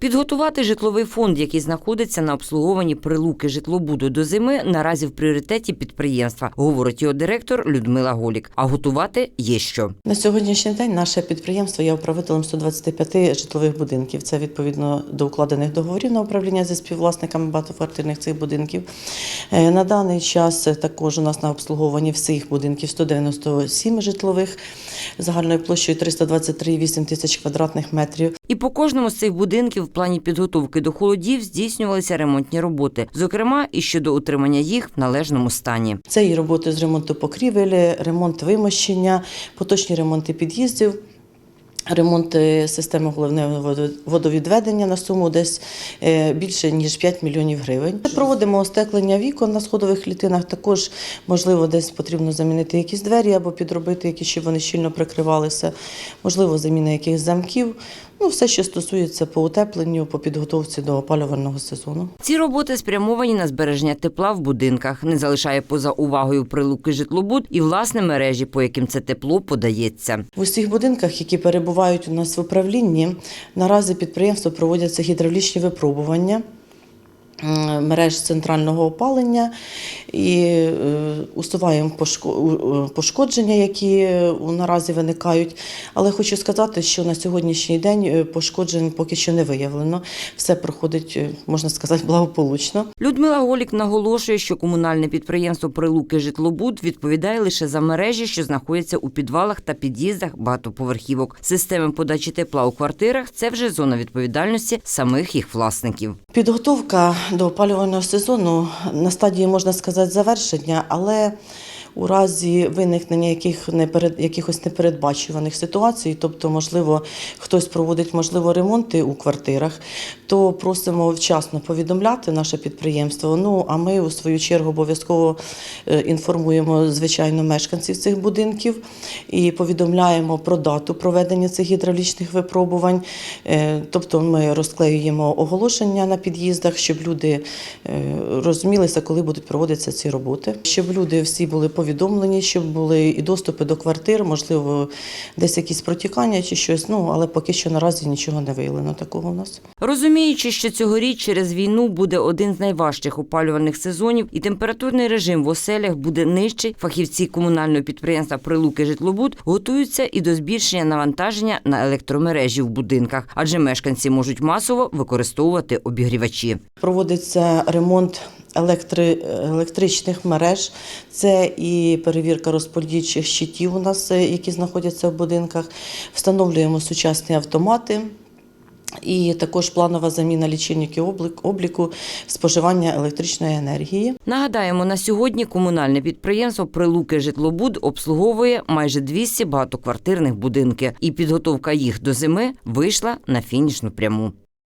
Підготувати житловий фонд, який знаходиться на обслуговуванні прилуки житлобуду до зими, наразі в пріоритеті підприємства, говорить його директор Людмила Голік. А готувати є що. На сьогоднішній день наше підприємство є управителем 125 житлових будинків. Це відповідно до укладених договорів на управління зі співвласниками багатоквартирних цих будинків. Е, На даний час також у нас на обслуговуванні всіх будинків 197 житлових загальною площею 323,8 тисяч квадратних метрів. І по кожному з цих будинків в плані підготовки до холодів здійснювалися ремонтні роботи, зокрема і щодо утримання їх в належному стані. Це і роботи з ремонту покрівель, ремонт вимощення, поточні ремонти під'їздів. Ремонт е, системи головного водо- водовідведення на суму десь е, більше ніж 5 мільйонів гривень. Проводимо остеклення вікон на сходових клітинах. Також можливо десь потрібно замінити якісь двері або підробити, які щоб вони щільно прикривалися. Можливо, заміна якихось замків. Ну, все, що стосується по утепленню, по підготовці до опалювального сезону. Ці роботи спрямовані на збереження тепла в будинках, не залишає поза увагою прилуки житлобуд і власне мережі, по яким це тепло подається. В усіх будинках, які перебувають у нас в управлінні, наразі підприємство проводяться гідравлічні випробування мереж центрального опалення і е, усуваємо е, пошкодження, які е, наразі виникають. Але хочу сказати, що на сьогоднішній день пошкоджень поки що не виявлено. Все проходить, можна сказати, благополучно. Людмила Голік наголошує, що комунальне підприємство Прилуки житлобуд відповідає лише за мережі, що знаходяться у підвалах та під'їздах багатоповерхівок. Системи подачі тепла у квартирах це вже зона відповідальності самих їх власників. Підготовка до опалювального сезону на стадії можна сказати завершення, але у разі виникнення яких неперед, якихось непередбачуваних ситуацій, тобто, можливо, хтось проводить можливо ремонти у квартирах, то просимо вчасно повідомляти наше підприємство. Ну а ми у свою чергу обов'язково е, інформуємо звичайно мешканців цих будинків і повідомляємо про дату проведення цих гідравлічних випробувань. Е, Тобто ми розклеюємо оголошення на під'їздах, щоб люди е, розумілися, коли будуть проводитися ці роботи, щоб люди всі були повідомлені, щоб були і доступи до квартир, можливо, десь якісь протікання чи щось. Ну але поки що наразі нічого не виявлено такого у нас. Розуміючи, що цьогоріч через війну буде один з найважчих опалювальних сезонів, і температурний режим в оселях буде нижчий, фахівці комунального підприємства Прилуки житлобуд готуються і до збільшення навантаження на електромережі в будинках, адже мешканці можуть масово використовувати обігрівачі. Проводиться ремонт електри... електричних мереж, це і перевірка розподільчих щитів у нас, е, які знаходяться в будинках. Встановлюємо сучасні автомати. І також планова заміна лічильників обліку споживання електричної енергії. Нагадаємо, на сьогодні комунальне підприємство Прилуки житлобуд обслуговує майже 200 багатоквартирних будинки, і підготовка їх до зими вийшла на фінішну пряму.